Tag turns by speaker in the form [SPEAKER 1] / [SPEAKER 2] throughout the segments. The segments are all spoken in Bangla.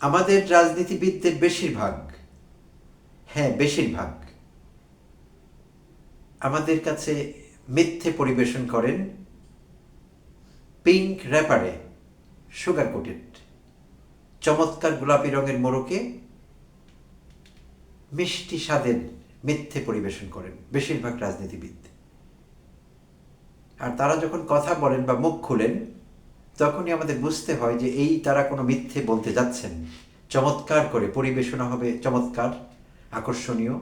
[SPEAKER 1] আমাদের রাজনীতিবিদদের বেশিরভাগ হ্যাঁ বেশিরভাগ আমাদের কাছে মিথ্যে পরিবেশন করেন পিঙ্ক র্যাপারে, সুগার কোটেড, চমৎকার গোলাপি রঙের মোড়কে মিষ্টি স্বাদের মিথ্যে পরিবেশন করেন বেশিরভাগ রাজনীতিবিদ। আর তারা যখন কথা বলেন বা মুখ খুলেন তখনই আমাদের বুঝতে হয় যে এই তারা কোনো মিথ্যে বলতে যাচ্ছেন। চমৎকার করে পরিবেশনা হবে, চমৎকার, আকর্ষণীয়।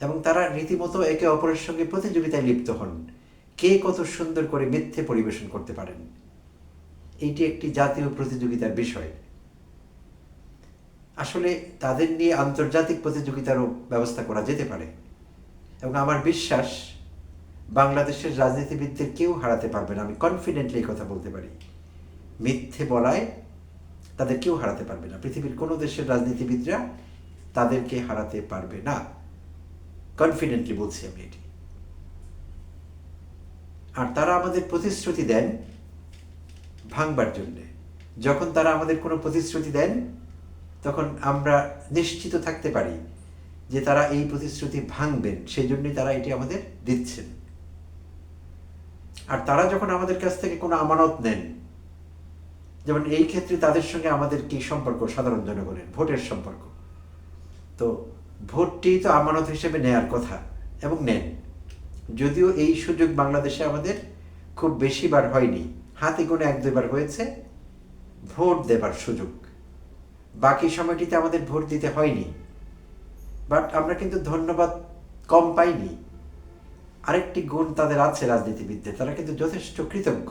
[SPEAKER 1] এবং তারা রীতিমতো একে অপরের সঙ্গে প্রতিযোগিতায় লিপ্ত হন। কে কত সুন্দর করে মিথ্যে পরিবেশন করতে পারেন। এইটি একটি জাতীয় প্রতিযোগিতার বিষয়। আসলে তাদের নিয়ে আন্তর্জাতিক প্রতিযোগিতারও ব্যবস্থা করা যেতে পারে। এবং আমার বিশ্বাস বাংলাদেশের রাজনীতিবিদদের কেউ হারাতে পারবে না। আমি কনফিডেন্টলি এই কথা বলতে পারি। মিথ্যে বলায় তাদের কেউ হারাতে পারবে না। পৃথিবীর কোনো দেশের রাজনীতিবিদরা তাদেরকে হারাতে পারবে না। কনফিডেন্টলি বলছি আমি এটি। আর তারা আমাদের প্রতিশ্রুতি দেন ভাঙবার জন্যে। যখন তারা আমাদের কোনো প্রতিশ্রুতি দেন, তখন আমরা নিশ্চিত থাকতে পারি যে তারা এই প্রতিশ্রুতি ভাঙবেন। সেই জন্যই তারা এটি আমাদের দিচ্ছেন। আর তারা যখন আমাদের কাছ থেকে কোনো আমানত নেন, যেমন এই ক্ষেত্রে তাদের সঙ্গে আমাদের কি সম্পর্ক? সাধারণ জনগণের ভোটের সম্পর্ক। তো ভোটটি তো আমানত হিসেবে নেয়ার কথা এবং নেন। যদিও এই সুযোগ বাংলাদেশে আমাদের খুব বেশিবার হয়নি। হাতে গুনে এক দুইবার হয়েছে, ভোট দেবার সুযোগ। বাকি সময়টিতে আমাদের ভোট দিতে হয়নি। বাট আমরা কিন্তু ধন্যবাদ কম পাইনি। আরেকটি গুণ তাদের আছে রাজনীতিবিদদের, তারা কিন্তু যথেষ্ট কৃতজ্ঞ।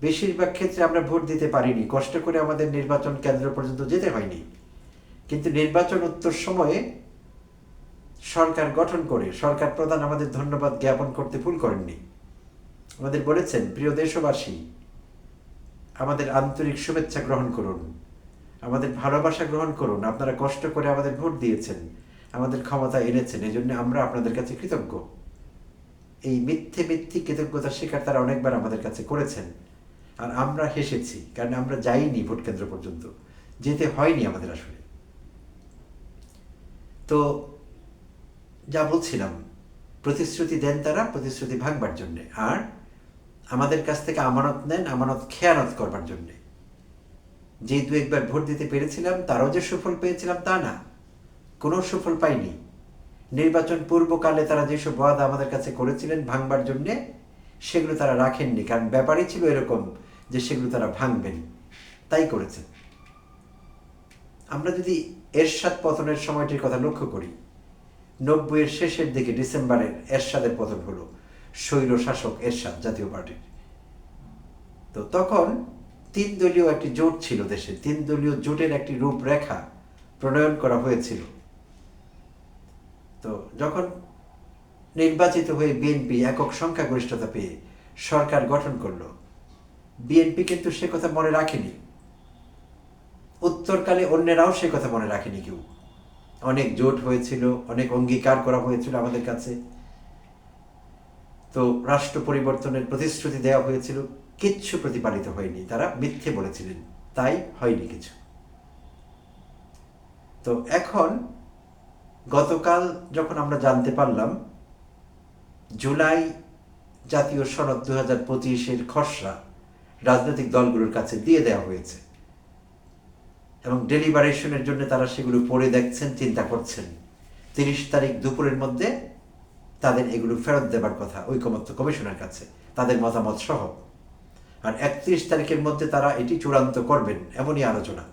[SPEAKER 1] বেশিরভাগ ক্ষেত্রে আমরা ভোট দিতে পারিনি, কষ্ট করে আমাদের নির্বাচন কেন্দ্র পর্যন্ত যেতে হয়নি। কিন্তু নির্বাচন উত্তর সময়ে সরকার গঠন করে, সরকার প্রধান আমাদের ধন্যবাদ জ্ঞাপন করতে ভুল করেননি। আমাদের বলেছেন, প্রিয় দেশবাসী, আমাদের আন্তরিক শুভেচ্ছা গ্রহণ করুন, আমাদের ভালোবাসা গ্রহণ করুন, আপনারা কষ্ট করে আমাদের ভোট দিয়েছেন আমাদের ক্ষমতা এনেছেন এই জন্য আমরা আপনাদের কাছে কৃতজ্ঞ। এই মিথ্যে মিথ্যে কৃতজ্ঞতা স্বীকার তারা অনেকবার আমাদের কাছে করেছেন। আর আমরা হেসেছি, কারণ আমরা যাইনি ভোট কেন্দ্র পর্যন্ত। যেতে হয়নি আমাদের আসলে। তো যা বলছিলাম, প্রতিশ্রুতি দেন তারা, প্রতিশ্রুতি ভাঙবার জন্যে। আর আমাদের কাছ থেকে আমানত নেন, আমানত খেয়ানত করবার জন্যে। যে দু একবার ভোট দিতে পেরেছিলাম, তারও যে সুফল পেয়েছিলাম তা না। কোনো সুফল পাইনি নির্বাচন পূর্বকালে তারা যেসব ওয়াদা আমাদের কাছে করেছিলেন ভাঙবার জন্যে, সেগুলো তারা রাখেননি, কারণ ব্যাপারই ছিল এরকম যে সেগুলো তারা ভাঙবেন। তাই করেছেন। আমরা যদি এরশাদ পতনের সময়টির কথা লক্ষ্য করি, নব্বইয়ের শেষের দিকে ডিসেম্বরের এরশাদের পতন হলো স্বৈর শাসক এরশাদ জাতীয় পার্টির। তো তখন তিন দলীয় একটি জোট ছিল দেশে, তিন দলীয় জোটের একটি রূপরেখা প্রণয়ন করা হয়েছিল। তো যখন নির্বাচিত হয়ে বিএনপি একক সংখ্যাগরিষ্ঠতা পেয়ে সরকার গঠন করল বিএনপি কিন্তু সে কথা মনে রাখেনি। উত্তরকালে অন্যেরাও সে কথা মনে রাখেনি কেউ। অনেক জোট হয়েছিল, অনেক অঙ্গীকার করা হয়েছিল আমাদের কাছে। তো রাষ্ট্র পরিবর্তনের প্রতিশ্রুতি দেওয়া হয়েছিল, কিচ্ছু প্রতিপালিত হয়নি। তারা মিথ্যে বলেছিলেন, তাই হয়নি কিছু। তো এখন গতকাল যখন আমরা জানতে পারলাম, জুলাই জাতীয় সনদ দু হাজার পঁচিশের খসড়া রাজনৈতিক দলগুলোর কাছে দিয়ে দেওয়া হয়েছে এবং ডেলিভারেশনের জন্য তারা সেগুলো পড়ে দেখছেন, চিন্তা করছেন। তিরিশ তারিখ দুপুরের মধ্যে তাদের এগুলো ফেরত দেবার কথা ঐকমত্য কমিশনের কাছে, তাদের মতামত সহ। আর একত্রিশ তারিখের মধ্যে তারা এটি চূড়ান্ত করবেন, এমনই আলোচনা।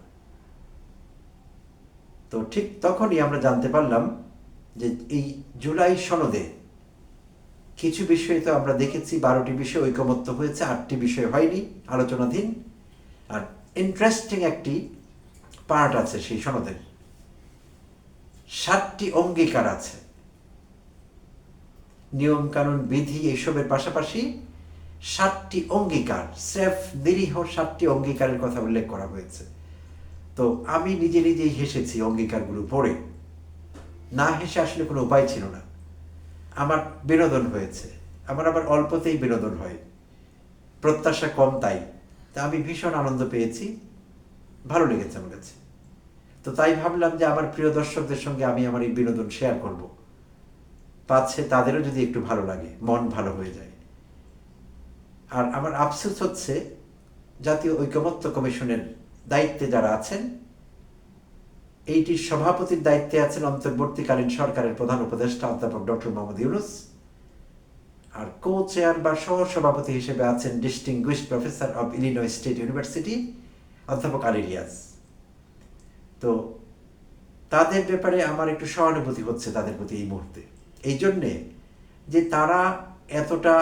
[SPEAKER 1] তো ঠিক তখনই আমরা জানতে পারলাম যে এই জুলাই সনদে কিছু বিষয়ে তো আমরা দেখেছি, বারোটি বিষয় ঐকমত্য হয়েছে, আটটি বিষয় হয়নি আলোচনাধীন। আর ইন্টারেস্টিং একটি পার্ট আছে সেই সনদের সাতটি অঙ্গীকার আছে। নিয়ম কানুন বিধি এইসবের পাশাপাশি সাতটি অঙ্গীকার, স্রেফ নিরীহ সাতটি অঙ্গীকারের কথা উল্লেখ করা হয়েছে। তো আমি নিজে নিজেই হেসেছি অঙ্গীকারগুলো পড়ে। না হেসে আসলে কোনো উপায় ছিল না। আমার বিনোদন হয়েছে। আমার আবার অল্পতেই বিনোদন হয়। প্রত্যাশা কম তাই। তা আমি ভীষণ আনন্দ পেয়েছি। ভালো লেগেছে আমার কাছে। তো তাই ভাবলাম যে আমার প্রিয় দর্শকদের সঙ্গে আমি আমার এই বিনোদন শেয়ার করব। পাচ্ছে তাদেরও যদি একটু ভালো লাগে, মন ভালো হয়ে যায়। আর আমার আফসোস হচ্ছে জাতীয় ঐকমত্য কমিশনের দায়িত্বে যারা আছেন, এইটির সভাপতির দায়িত্বে আছেন অন্তর্বর্তীকালীন সরকারের প্রধান উপদেষ্টা অধ্যাপক ডক্টর মোহাম্মদ ইউনুস আর কো চেয়ার বা সহ সভাপতি হিসেবে আছেন distinguished professor of Illinois State University অধ্যাপক আলী রিয়াজ। তো তাদের ব্যাপারে আমার একটু সহানুভূতি হচ্ছে তাদের প্রতি এই মুহূর্তে। এই জন্যে যে তারা এতটা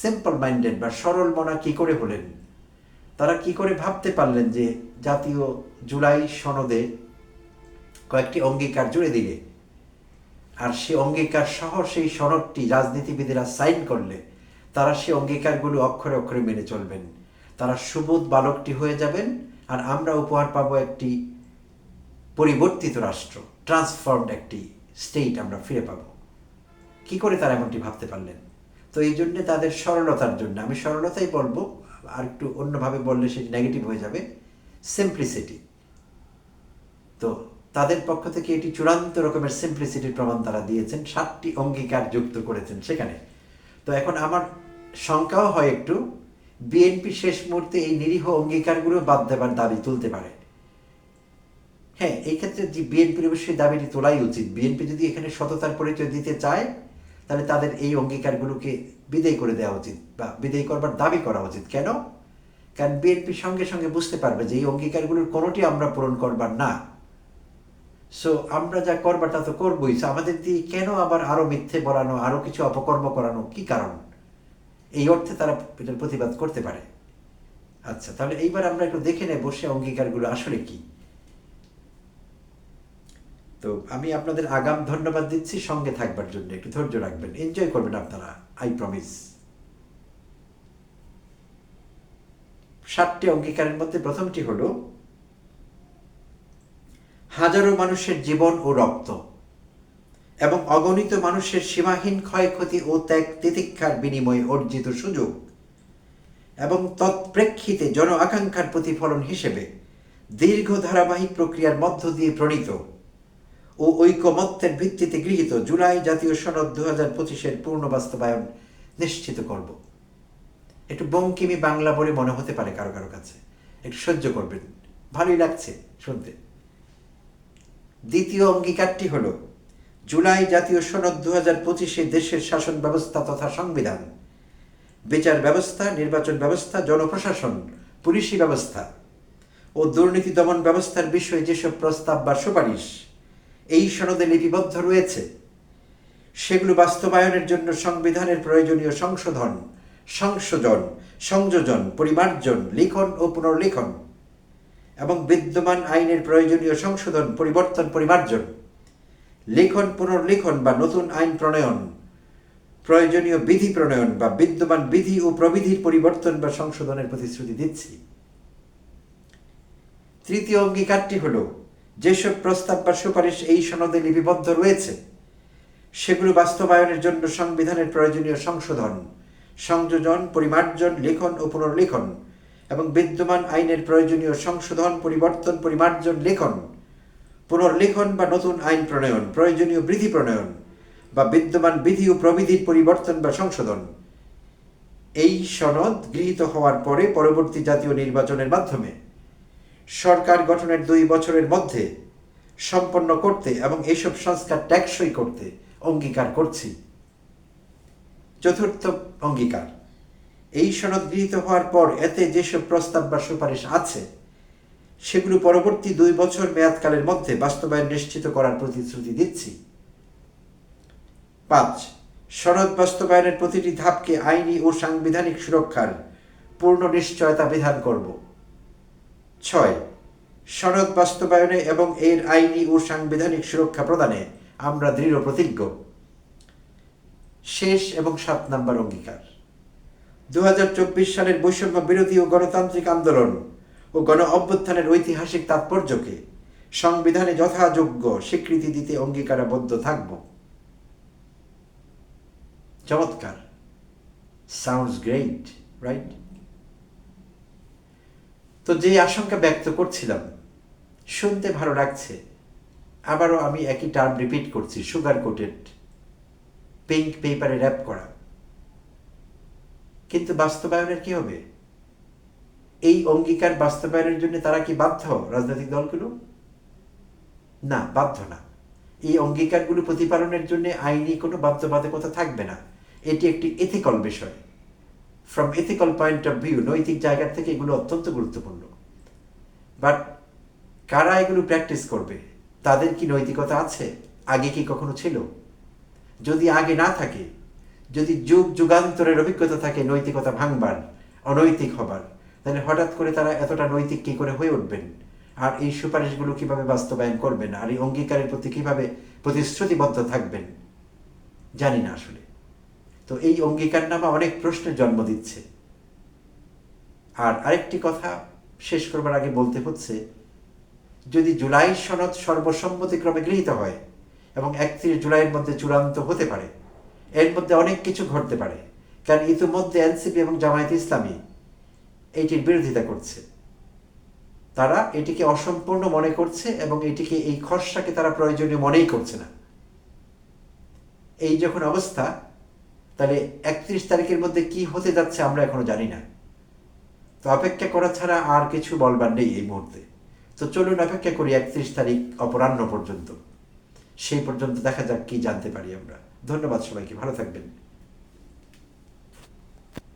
[SPEAKER 1] সিম্পল মাইন্ডেড বা সরল মনা কি করে হলেন তারা কি করে ভাবতে পারলেন যে জাতীয় জুলাই সনদে কয়েকটি অঙ্গীকার জুড়ে দিলে? আর সে অঙ্গীকার সহ সেই সনদটি রাজনীতিবিদেরা সাইন করলে, তারা সেই অঙ্গীকারগুলো অক্ষরে অক্ষরে মেনে চলবেন। তারা সুবোধ বালকটি হয়ে যাবেন আর আমরা উপহার পাবো একটি পরিবর্তিত রাষ্ট্র ট্রান্সফর্মড একটি স্টেট আমরা ফিরে পাবো। কি করে তারা এমনটি ভাবতে পারলেন? তো এই জন্যে তাদের সরলতার জন্য, আমি সরলতাই বলব আর একটু অন্যভাবে বললে সেটি নেগেটিভ হয়ে যাবে। সিম্পলিসিটি তো তাদের পক্ষ থেকে এটি চূড়ান্ত রকমের সিম্পলিসিটির প্রমাণ তারা দিয়েছেন, সাতটি অঙ্গীকার যুক্ত করেছেন সেখানে। তো এখন আমার শঙ্কাও হয় একটু বিএনপি শেষ মুহূর্তে এই নিরীহ অঙ্গীকারগুলো বাদ দেবার দাবি তুলতে পারে। হ্যাঁ এই ক্ষেত্রে যে বিএনপির অবশ্যই দাবিটি তোলাই উচিত। বিএনপি যদি এখানে সততার পরিচয় দিতে চায়, তাহলে তাদের এই অঙ্গীকারগুলোকে বিদায় করে দেওয়া উচিত বা বিদায় করবার দাবি করা উচিত। কেন? কারণ বিএনপি সঙ্গে সঙ্গে বুঝতে পারবে যে এই অঙ্গীকারগুলোর কোনোটি আমরা পূরণ করবার না। সো আমরা যা করবার তা তো করবই। আমাদের দিয়ে কেন আবার আরও মিথ্যে বলানো আরও কিছু অপকর্ম করানো? কি কারণ? এই অর্থে তারা এটার প্রতিবাদ করতে পারে। আচ্ছা তাহলে এইবার আমরা একটু দেখে নেব বসে অঙ্গীকারগুলো আসলে কি। তো আমি আপনাদের আগাম ধন্যবাদ দিচ্ছি, সঙ্গে থাকবার জন্য। একটু ধৈর্য রাখবেন। এনজয় করবেন আপনারা আই প্রমিস সাতটি অঙ্গীকারের মধ্যে প্রথমটি হলো, হাজারো মানুষের জীবন ও রক্ত এবং অগণিত মানুষের সীমাহীন ক্ষয়ক্ষতি ও ত্যাগ তিতিক্ষার বিনিময়ে অর্জিত সুযোগ এবং তৎপ্রেক্ষিতে জন আকাঙ্ক্ষার প্রতিফলন হিসেবে দীর্ঘ ধারাবাহিক প্রক্রিয়ার মধ্য দিয়ে প্রণীত। ও ঐকমত্যের ভিত্তিতে গৃহীত জুলাই জাতীয় সনদ দু হাজার পঁচিশের পূর্ণ বাস্তবায়ন নিশ্চিত করব। একটু বঙ্কিমি বাংলা বলে মনে হতে পারে কারও কারও কাছে। একটু সহ্য করবেন। ভালোই লাগছে শুনতে। দ্বিতীয় অঙ্গীকারটি হল, জুলাই জাতীয় সনদ দু হাজার পঁচিশে দেশের শাসন ব্যবস্থা তথা সংবিধান, বিচার ব্যবস্থা, নির্বাচন ব্যবস্থা, জনপ্রশাসন, পুলিশি ব্যবস্থা ও দুর্নীতি দমন ব্যবস্থার বিষয়ে যেসব প্রস্তাব বা সুপারিশ এই সনদে লিপিবদ্ধ রয়েছে। সেগুলো বাস্তবায়নের জন্য সংবিধানের প্রয়োজনীয় সংশোধন সংশোধন, সংযোজন, পরিমার্জন, লিখন ও পুনর্লিখন এবং বিদ্যমান আইনের প্রয়োজনীয় সংশোধন, পরিবর্তন, পরিমার্জন, লিখন, পুনর্লিখন বা নতুন আইন প্রণয়ন, প্রয়োজনীয় বিধি প্রণয়ন বা বিদ্যমান বিধি ও প্রবিধির পরিবর্তন বা সংশোধনের প্রতিশ্রুতি দিচ্ছি। তৃতীয় অঙ্গীকারটি হল যেসব প্রস্তাব বা সুপারিশ এই সনদে লিপিবদ্ধ রয়েছে, সেগুলো বাস্তবায়নের জন্য সংবিধানের প্রয়োজনীয় সংশোধন, সংযোজন, পরিমার্জন, লিখন ও পুনর্লিখন এবং বিদ্যমান আইনের প্রয়োজনীয় সংশোধন, পরিবর্তন, পরিমার্জন, লেখন, পুনর্লেখন বা নতুন আইন প্রণয়ন, প্রয়োজনীয় বিধি প্রণয়ন বা বিদ্যমান বিধি ও প্রবিধির পরিবর্তন বা সংশোধন। এই সনদ গৃহীত হওয়ার পরে পরবর্তী জাতীয় নির্বাচনের মাধ্যমে সরকার গঠনের দুই বছরের মধ্যে সম্পন্ন করতে এবং এইসব সংস্কার টেকসই করতে অঙ্গীকার করছি। চতুর্থ অঙ্গীকার। এই সনদ গৃহীত হওয়ার পর এতে যেসব প্রস্তাব বা সুপারিশ আছে, সেগুলো পরবর্তী দুই বছর মেয়াদকালের মধ্যে বাস্তবায়ন নিশ্চিত করার প্রতিশ্রুতি দিচ্ছি। পাঁচ, সনদ বাস্তবায়নের প্রতিটি ধাপকে আইনি ও সাংবিধানিক সুরক্ষার পূর্ণ নিশ্চয়তা বিধান করব। ছয়, সনদ বাস্তবায়নে এবং এর আইনি ও সাংবিধানিক সুরক্ষা প্রদানে আমরা দৃঢ় প্রতিজ্ঞ। শেষ এবং সাত নম্বর অঙ্গীকার। দু হাজার চব্বিশ সালের বৈষম্য বিরোধী ও গণতান্ত্রিক আন্দোলন ও গণ অভ্যুত্থানের ঐতিহাসিক তাৎপর্যকে সংবিধানে যথাযোগ্য স্বীকৃতি দিতে অঙ্গীকারাবদ্ধ থাকব। চমৎকার। সাউন্ডস গ্রেট রাইট তো যে আশঙ্কা ব্যক্ত করছিলাম, শুনতে ভালো লাগছে। আবারও আমি একই টার্ম রিপিট করছি সুগার কোটেড পিঙ্ক পেপারে র্যাপ করা। কিন্তু বাস্তবায়নের কি হবে? এই অঙ্গীকার বাস্তবায়নের জন্য তারা কি বাধ্য রাজনৈতিক দলগুলো? না, বাধ্য না। এই অঙ্গীকারগুলো প্রতিপালনের জন্য আইনি কোনো বাধ্যবাধকতা থাকবে না। এটি একটি এথিক্যাল বিষয়। From ethical point of view নৈতিক জায়গা থেকে এগুলো অত্যন্ত গুরুত্বপূর্ণ। বাট কারা এগুলো প্র্যাকটিস করবে? তাদের কি নৈতিকতা আছে? আগে কি কখনো ছিল? যদি আগে না থাকে, যদি যুগ যুগান্তরের অভিজ্ঞতা থাকে নৈতিকতা ভাঙবার, অনৈতিক হবার, তাহলে হঠাৎ করে তারা এতটা নৈতিক কি করে হয়ে উঠবেন? আর এই সুপারিশগুলো কীভাবে বাস্তবায়ন করবেন? আর এই অঙ্গীকারের প্রতি কীভাবে প্রতিশ্রুতিবদ্ধ থাকবেন? জানি না আসলে। তো এই অঙ্গীকারনামা অনেক প্রশ্নের জন্ম দিচ্ছে। আর আরেকটি কথা শেষ করবার আগে বলতে হচ্ছে, যদি জুলাই সনদ সর্বসম্মতিক্রমে গৃহীত হয় এবং একত্রিশ জুলাইয়ের মধ্যে চূড়ান্ত হতে পারে, এর মধ্যে অনেক কিছু ঘটতে পারে। কারণ ইতিমধ্যে এনসিপি এবং জামায়াত ইসলামী এটির বিরোধিতা করছে। তারা এটিকে অসম্পূর্ণ মনে করছে এবং এটিকে এই খসড়াকে তারা প্রয়োজনীয় মনেই করছে না। এই যখন অবস্থা তাহলে একত্রিশ তারিখের মধ্যে কি হতে যাচ্ছে আমরা এখনও জানি না। তো অপেক্ষা করা ছাড়া আর কিছু বলবার নেই এই মুহূর্তে। তো চলুন অপেক্ষা করি একত্রিশ তারিখ অপরাহ্ন পর্যন্ত। সেই পর্যন্ত দেখা যাক কি জানতে পারি আমরা। ধন্যবাদ সবাইকে, ভালো থাকবেন।